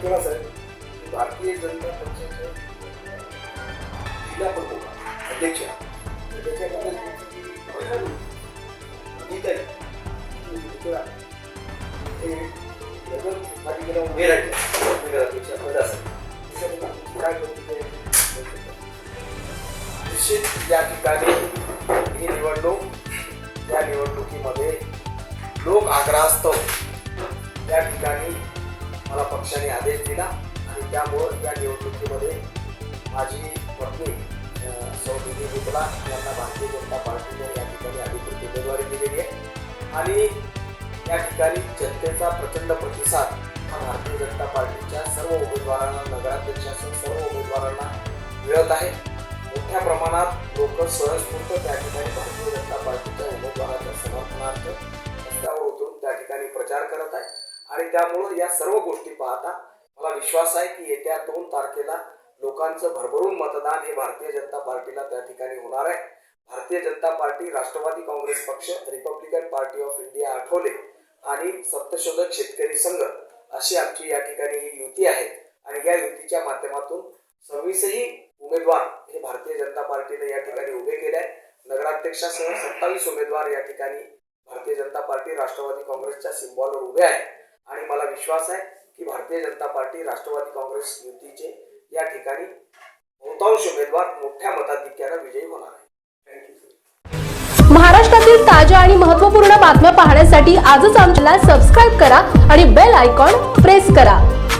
सूचना साहेब भारतीय जनता पक्षाचे जिल्हा प्रमुख अध्यक्ष त्याच्यामध्ये हे निश्चित या ठिकाणी ही। निवडणूक निवडणुकीमध्ये लोक आग्रहास्तव त्या ठिकाणी पक्षाने आदेश दिला आणि त्यामुळं या निवडणुकीमध्ये माझी पत्नी अं, सौ दिदी यांना भारतीय जनता पार्टीने या ठिकाणी अधिकृत उमेदवारी दिलेली आहे. आणि या ठिकाणी जनतेचा प्रचंड प्रतिसाद हा भारतीय जनता पार्टीच्या सर्व उमेदवारांना नगराध्यक्षासह सर्व उमेदवारांना मिळत आहे. मोठ्या प्रमाणात लोक स्वयंस्फूर्त त्या ठिकाणी आणि त्यामुळं या सर्व गोष्टी पाहता मला विश्वास आहे की येत्या दोन तारखेला लोकांचं भरभरून मतदान हे भारतीय जनता पार्टीला त्या ठिकाणी होणार आहे. भारतीय जनता पार्टी राष्ट्रवादी काँग्रेस पक्ष Republican party of India Athawale आणि सप्तशोधक शेतकरी संघ अशी आमची या ठिकाणी ही युती आहे. आणि या युतीच्या माध्यमातून सव्वीसही उमेदवार हे भारतीय जनता पार्टीने या ठिकाणी उभे केले. आहे नगराध्यक्षासह सत्तावीस उमेदवार या ठिकाणी भारतीय जनता पार्टी राष्ट्रवादी काँग्रेसच्या सिम्बॉलवर उभे आहे. आणि मला विश्वास आहे की भारतीय जनता पार्टी राष्ट्रवादी काँग्रेस युतीचे या ठिकाणी बहुतांश उमेदवार मोठ्या मताधिक्यानं विजयी होणार आहे थँक्यू महाराष्ट्रातील ताज्या आणि महत्त्वपूर्ण बातम्या पाहण्यासाठी आजच आमच्याला सबस्क्राईब करा आणि बेल आयकॉन प्रेस करा.